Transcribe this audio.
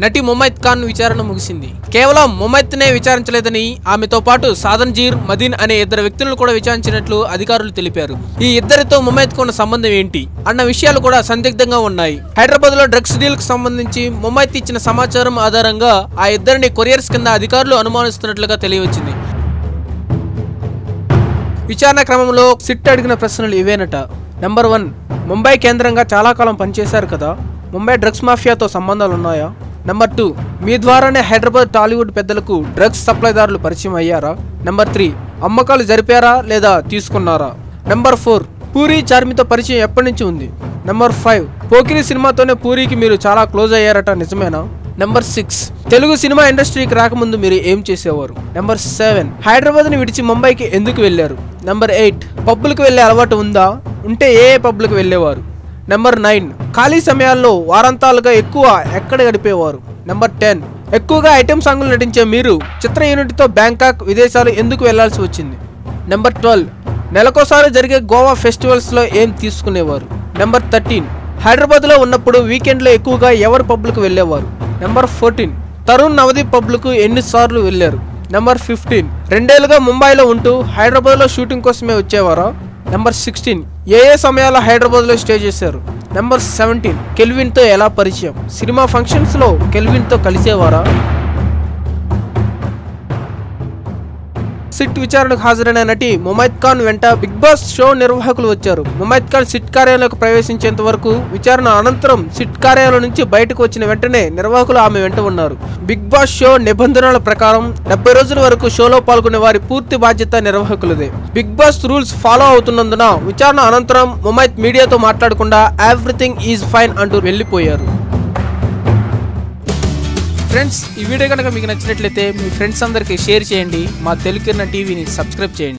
నటి ముమైత్ ఖాన్ విచారణ ముగిసింది. కేవలం ముమైత్నే విచారించలేదని ఆమెతో పాటు సాదన్ జీర్ మదీన్ అనే ఇద్దరు వ్యక్తులను కూడా విచారించినట్లు అధికారులు తెలిపారు. ఈ ఇద్దరితో ముమైత్ ఉన్న సంబంధం ఏంటి? అన్న విషయాలు కూడా సందిగ్ధంగా ఉన్నాయి. హైదరాబాద్లో డ్రగ్స్ డీల్కు సంబంధించి ముమైత్ ఇచ్చిన సమాచారం ఆధారంగా ఆ ఇద్దరిని కొరియర్స్ కింద అధికారులు అనుమానిస్తున్నట్లుగా తెలియవచ్చింది. విచారణ క్రమంలో సిట్ అడిగిన ప్రశ్నలు ఇవేనట. నెంబర్ వన్ ముంబై కేంద్రంగా చాలా కాలం పనిచేశారు కదా? ముంబై డ్రగ్స్ మాఫియాతో సంబంధాలు ఉన్నాయా? నెంబర్ టూ మీ ద్వారానే హైదరాబాద్ టాలీవుడ్ పెద్దలకు డ్రగ్స్ సప్లైదారులు పరిచయం అయ్యారా? నెంబర్ త్రీ అమ్మకాలు జరిపారా లేదా తీసుకున్నారా? నెంబర్ ఫోర్ పూరి చార్మితో పరిచయం ఎప్పటి నుంచి ఉంది? నెంబర్ ఫైవ్ పోకిరి సినిమాతోనే పూరికి మీరు చాలా క్లోజ్ అయ్యారట నిజమేనా? నెంబర్ సిక్స్ తెలుగు సినిమా ఇండస్ట్రీకి రాకముందు మీరు ఏం చేసేవారు? నెంబర్ సెవెన్ హైదరాబాద్ని విడిచి ముంబైకి ఎందుకు వెళ్ళారు? నెంబర్ ఎయిట్ పబ్బులకు వెళ్ళే అలవాటు ఉందా? ఉంటే ఏ ఏ పబ్బులకు వెళ్ళేవారు? నెంబర్ నైన్ ఖాళీ సమయాల్లో వారాంతాలుగా ఎక్కువ ఎక్కడ గడిపేవారు? నెంబర్ టెన్ ఎక్కువగా ఐటెం సాంగులు నటించే మీరు చిత్ర యూనిట్తో బ్యాంకాక్ విదేశాలు ఎందుకు వెళ్ళాల్సి వచ్చింది? నెంబర్ ట్వెల్వ్ నెలకోసారి జరిగే గోవా ఫెస్టివల్స్లో ఏం తీసుకునేవారు? నెంబర్ థర్టీన్ హైదరాబాద్లో ఉన్నప్పుడు వీకెండ్లో ఎక్కువగా ఎవరు పబ్లకు వెళ్ళేవారు? నెంబర్ ఫోర్టీన్ తరుణ్ నవదీప్ పబ్లకు ఎన్నిసార్లు వెళ్ళారు? నెంబర్ ఫిఫ్టీన్ రెండేళ్ళుగా ముంబైలో ఉంటూ హైదరాబాద్లో షూటింగ్ కోసమే వచ్చేవారా? నెంబర్ సిక్స్టీన్ ఏ ఏ సమయాల్లో హైదరాబాద్లో స్టే చేశారు? నెంబర్ సెవెంటీన్ కెల్విన్తో ఎలా పరిచయం? సినిమా ఫంక్షన్స్లో కెల్విన్తో కలిసేవారా? సిట్ విచారణకు హాజరైన నటి ముమైత్ ఖాన్ వెంట బిగ్ బాస్ షో నిర్వాహకులు వచ్చారు. ముమైద్ ఖాన్ సిట్ కార్యాలయంలోకి ప్రవేశించేంత వరకు విచారణ అనంతరం సిట్ కార్యాలయం నుంచి బయటకు వచ్చిన వెంటనే నిర్వాహకులు ఆమె వెంట ఉన్నారు. బిగ్ బాస్ షో నిబంధనల ప్రకారం డెబ్బై రోజుల వరకు షోలో పాల్గొనే వారి పూర్తి బాధ్యత నిర్వాహకులదే. బిగ్ బాస్ రూల్స్ ఫాలో అవుతున్నందున విచారణ అనంతరం ముమైద్ మీడియాతో మాట్లాడకుండా ఎవ్రీథింగ్ ఈజ్ ఫైన్ అంటూ వెళ్ళిపోయారు. ఫ్రెండ్స్ ఈ వీడియో కనుక మీకు నచ్చినట్లయితే మీ ఫ్రెండ్స్ అందరికీ షేర్ చేయండి. మా తెలుగు టీవీని సబ్స్క్రైబ్ చేయండి.